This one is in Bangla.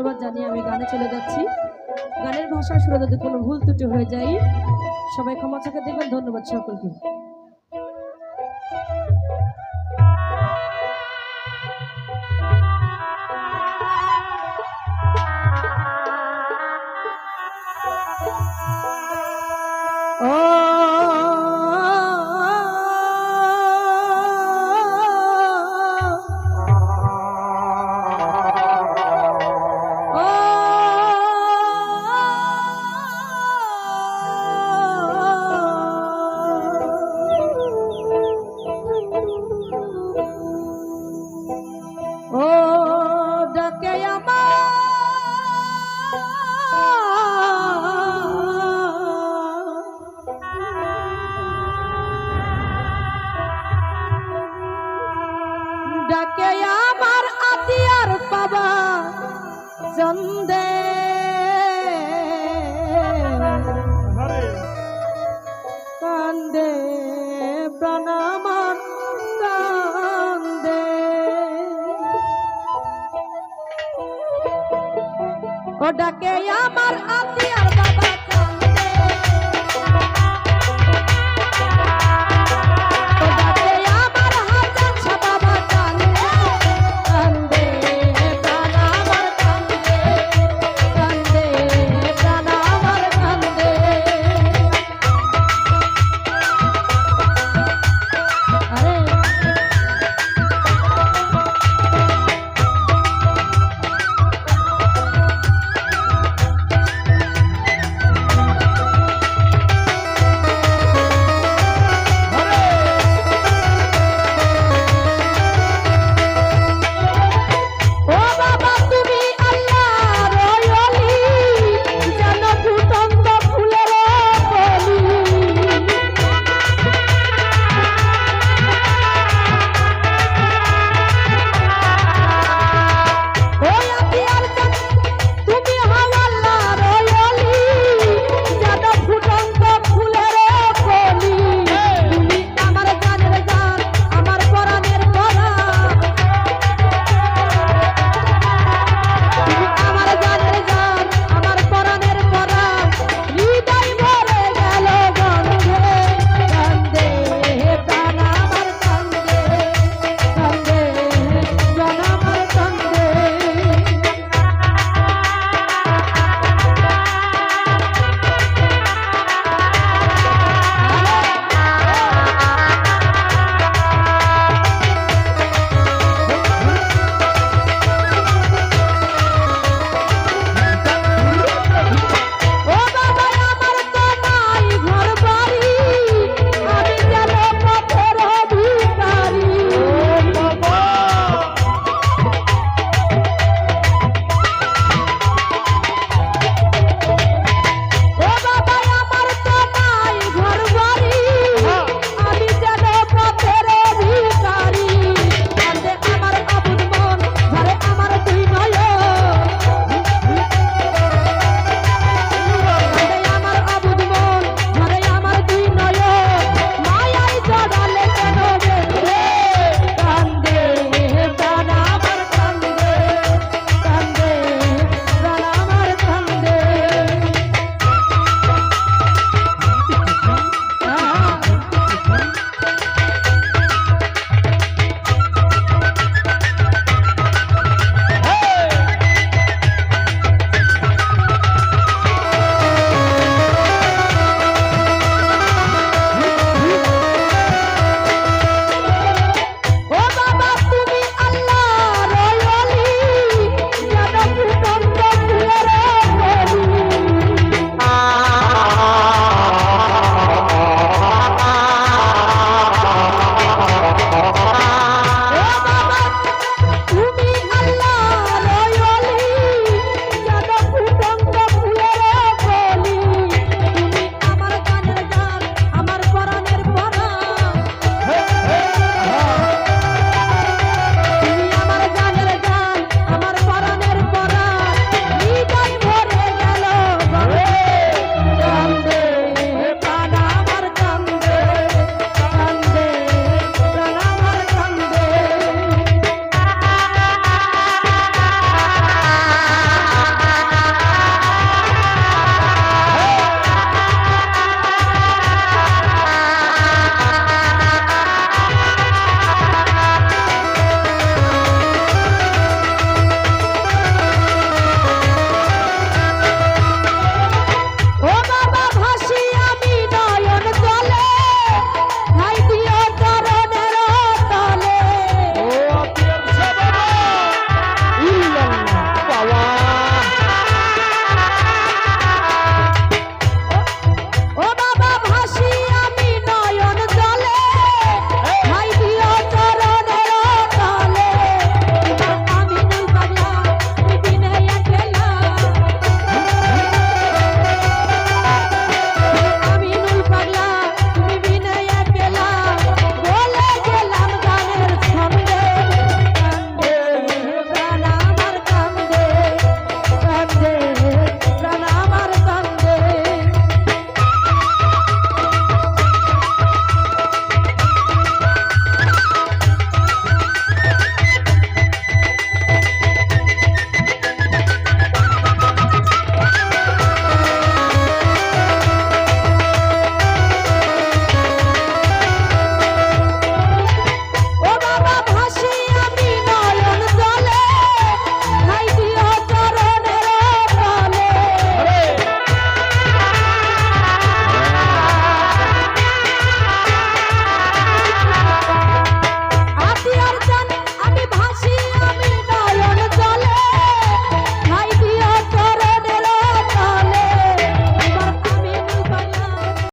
ধন্যবাদ জানিয়ে আমি গানে চলে যাচ্ছি। গানের ভাষা সুরে যদি কোনো ভুল ত্রুটি হয়ে যায় সবাই ক্ষমা চোখে দেখবেন ধন্যবাদ সকলকে। চন্দে কান্দে প্রাণ আমার কান্দে ও ডাকে আমার আতিয়া